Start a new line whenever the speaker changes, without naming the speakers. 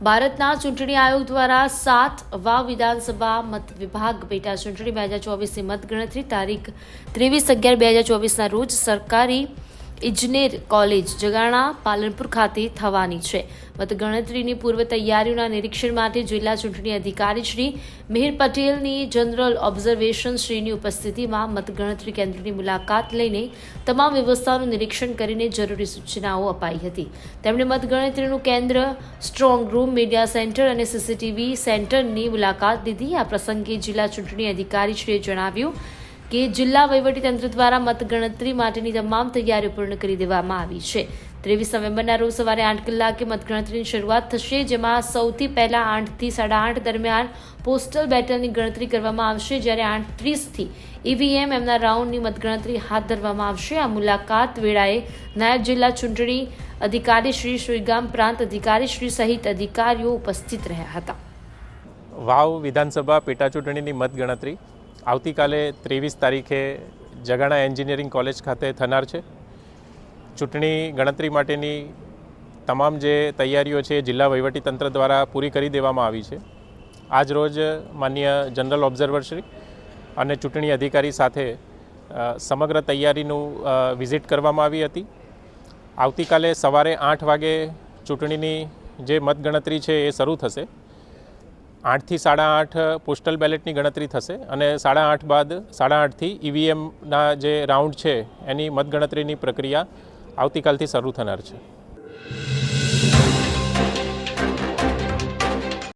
ભારતના ચૂંટણી આયોગ દ્વારા સાત વાવ વિધાનસભા મત વિભાગ પેટા ચૂંટણી બે હજાર ચોવીસની મતગણતરી તારીખ ત્રેવીસ અગિયાર બે હજાર ચોવીસના રોજ સરકારી ઇજનેર કોલેજ જગાણા પાલનપુર ખાતે થવાની છે. મતગણતરીની પૂર્વ તૈયારીઓના નિરીક્ષણ માટે જિલ્લા ચૂંટણી અધિકારી શ્રી મિહિર પટેલની જનરલ ઓબ્ઝર્વેશન શ્રીની ઉપસ્થિતિમાં મતગણતરી કેન્દ્રની મુલાકાત લઈને તમામ વ્યવસ્થાનું નિરીક્ષણ કરીને જરૂરી સૂચનાઓ અપાઈ હતી. તેમણે મતગણતરીનું કેન્દ્ર, સ્ટ્રોંગ રૂમ, મીડિયા સેન્ટર અને સીસીટીવી સેન્ટરની મુલાકાત લીધી. આ પ્રસંગે જિલ્લા ચૂંટણી અધિકારીશ્રીએ જણાવ્યું કે જિલ્લા વહીવટીતંત્ર દ્વારા મતગણતરી માટેની તમામ તૈયારીઓ પૂર્ણ કરી દેવામાં આવી છે. ત્રેવીસ નવેમ્બરના રોજ સવારે આઠ કલાકે મતગણતરીની શરૂઆત થશે, જેમાં સૌથી પહેલા આઠથી સાડા આઠ દરમિયાન પોસ્ટલ બેટલની ગણતરી કરવામાં આવશે, જ્યારે આઠ ત્રીસથી ઈવીએમ એમના રાઉન્ડની મતગણતરી હાથ ધરવામાં આવશે. આ મુલાકાત વેળાએ નાયબ જિલ્લા ચૂંટણી અધિકારી શ્રી શ્રીગામ પ્રાંત અધિકારી શ્રી સહિત અધિકારીઓ ઉપસ્થિત રહ્યા હતા.
વાવ વિધાનસભા પેટા ચૂંટણીની મતગણતરી આવતીકાલે ત્રેવીસ તારીખે જગાણા એન્જિનિયરિંગ કોલેજ ખાતે થનાર છે. ચૂંટણી ગણતરી માટેની તમામ જે તૈયારીઓ છે જિલ્લા વહીવટીતંત્ર દ્વારા પૂરી કરી દેવામાં આવી છે. આજ રોજ માન્ય જનરલ ઓબ્ઝર્વરશ્રી અને ચૂંટણી અધિકારી સાથે સમગ્ર તૈયારીનું વિઝિટ કરવામાં આવી હતી. આવતીકાલે સવારે આઠ વાગે ચૂંટણીની જે મતગણતરી છે એ શરૂ થશે. આઠથી સાડા આઠ પોસ્ટલ બેલેટની ગણતરી થશે અને સાડા આઠ બાદ સાડા આઠથી ઈવીએમના જે રાઉન્ડ છે, એની મતગણતરીની પ્રક્રિયા આવતીકાલથી શરૂ થનાર છે.